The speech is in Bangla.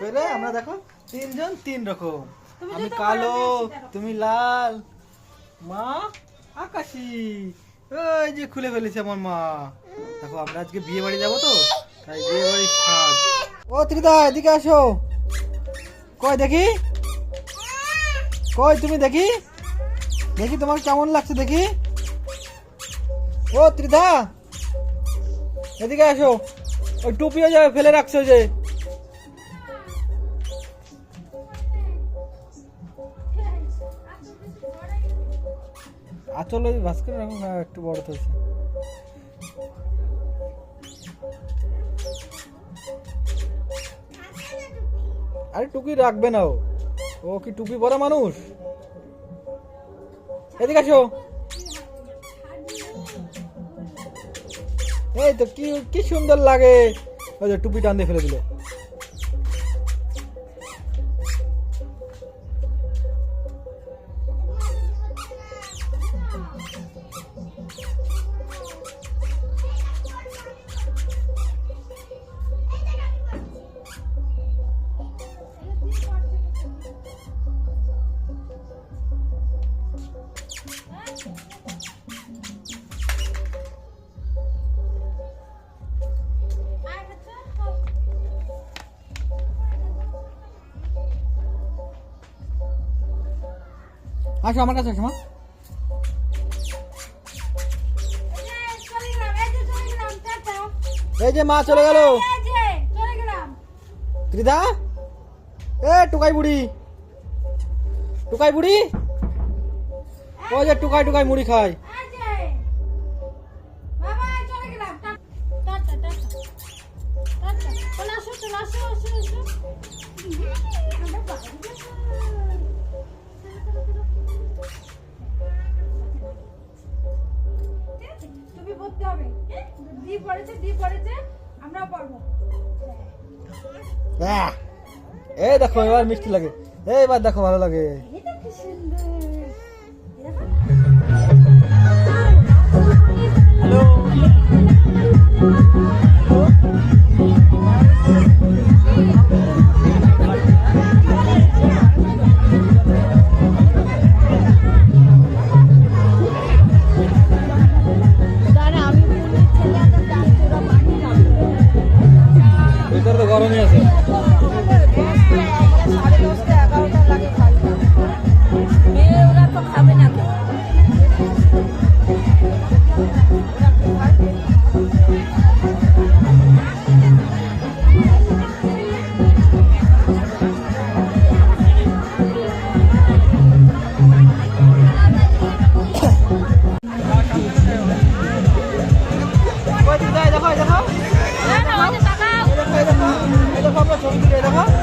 আমরা দেখো তিনজন তিন রকম। আমি কালো। তুমি লাল মা আকাশি। ওই যে খুলে ফেলেছে আমার মা। দেখো আমরা আজকে বিয়ে বাড়ি যাব তো তাই বিয়ে বাড়ির সাজ। ও ত্রিদা এদিকে আসো। কই দেখি? কই তুমি দেখি? দেখি তোমার কেমন লাগছে দেখি? ও ত্রিধা এদিকে আসো। ওই টুপিও যাবে ফেলে রাখছো যে। আচল ওই ভাস করে রাখো হ্যাঁ, একটু বড় হয়েছে। আরে টুপি রাখবে না ও। ও কি টুপি পরা মানুষ? এদিকে আসো। এই তো কি কি সুন্দর লাগে। ওই যে টুপি টান দিয়ে ফেলে দিল। আসো, আমার কাছে আসো, মা। এই যে মা চলে গেল। ত্রিধা এ, টুকাই বুড়ি। টুকাই বুড়ি? ও যে টুকাই টুকাই মুড়ি খায়। তুমি দি পড়েছে দি পড়েছে আমরাও পড়ব! এই দেখো এবার মিষ্টি লাগে। এইবার দেখো ভালো লাগে। গরমই আছে। ওই দিদা, তো খাবে না দেখো এই